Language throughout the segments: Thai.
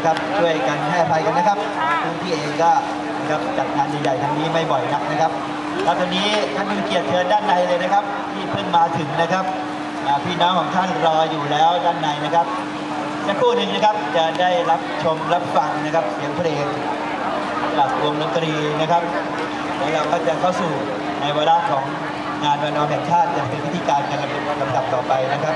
นะครับช่วยกันให้อภัยกันนะครับพื้นที่เองก็นะครับจัดงานใหญ่ๆทางนี้ไม่บ่อยนักนะครับแล้วตอนนี้ท่านมีเกียรติเชิญด้านในเลยนะครับ ที่เพิ่งมาถึงนะครับพี่น้องของท่านรออยู่แล้วด้านในนะครับสักครู่หนึ่งนะครับจะได้รับชมรับฟังนะครับ เสียงเพลงจากวงดนตรีนะครับแล้วเราก็จะเข้าสู่ในวาของงานวันนอแห่งชาติจะเป็นพิธีการกันลำดับต่อไปนะครับ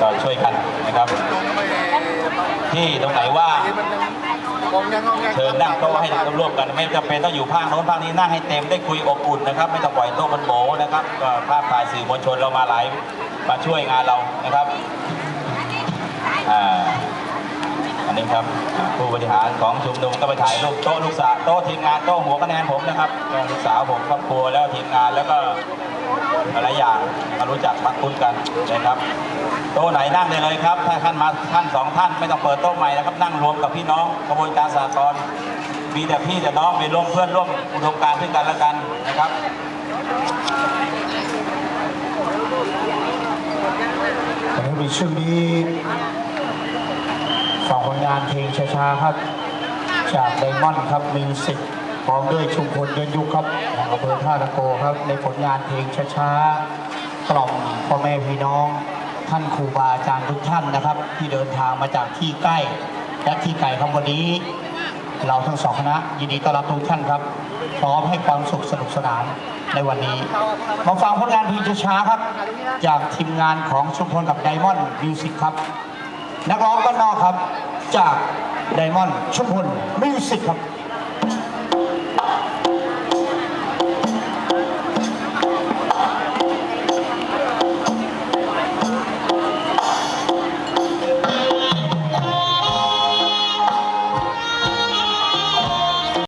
ก็ช่วยกันนะครับ ที่ตรงไหนว่างเชิญนั่งโต๊ะให้ร่วมกันไม่จำเป็นต้องอยู่ภาคโน้นภาคนี้นั่งให้เต็มได้คุยอบอุ่นนะครับ ไม่ต้องปล่อยโต๊ะมันโบนะครับก็ภาพถ่ายสื่อมวลชนเรามาหลายมาช่วยงานเรานะครับอ่าอันนี้ครับอ่าผู้บริหารของชุมนุมก็ไปถ่ายรูปโต๊ะลูกสาวโต๊ะทีมงานโต๊ะหัวคะแนนผมนะครับก็ลูกสาวผมครอบครัวแล้วทีมงานแล้วก็หลายอย่างมา รู้จักมักคุ้นกันนะครับโต๊ะไหนนั่งได้เลยครับ ถ้าท่านมาท่านสองท่านไม่ต้องเปิดโต๊ะใหม่นะครับ นั่งรวมกับพี่น้องกระบวนการสากลมีแต่พี่แต่น้องมีร่วมเพื่อนร่วมอุดมการณ์ด้วยกันและกันนะครับวันนี้มีช่วงนี้ฝั่งผลงานเพลงช้าๆครับ จากไดมอนด์ครับมิวสิกพร้อมด้วยชุมพลเดินยุคครับของอำเภอท่าตะโกครับ ในผลงานเพลงช้าๆ กล่อมพ่อแม่พี่น้อง ท่านครูบาอาจารย์ทุกท่านนะครับ ที่เดินทางมาจากที่ใกล้ และที่ไกลครับวันนี้ เราทั้งสองคณะยินดีต้อนรับทุกท่านครับ พร้อมให้ความสุขสนุกสนานในวันนี้ มาฟังผลงานเพลงช้าครับ จากทีมงานของชุมพลกับไดมอนด์มิวสิกครับ นักร้องบ้านนอกครับ จากไดมอนด์ชุมพลมิวสิกครับ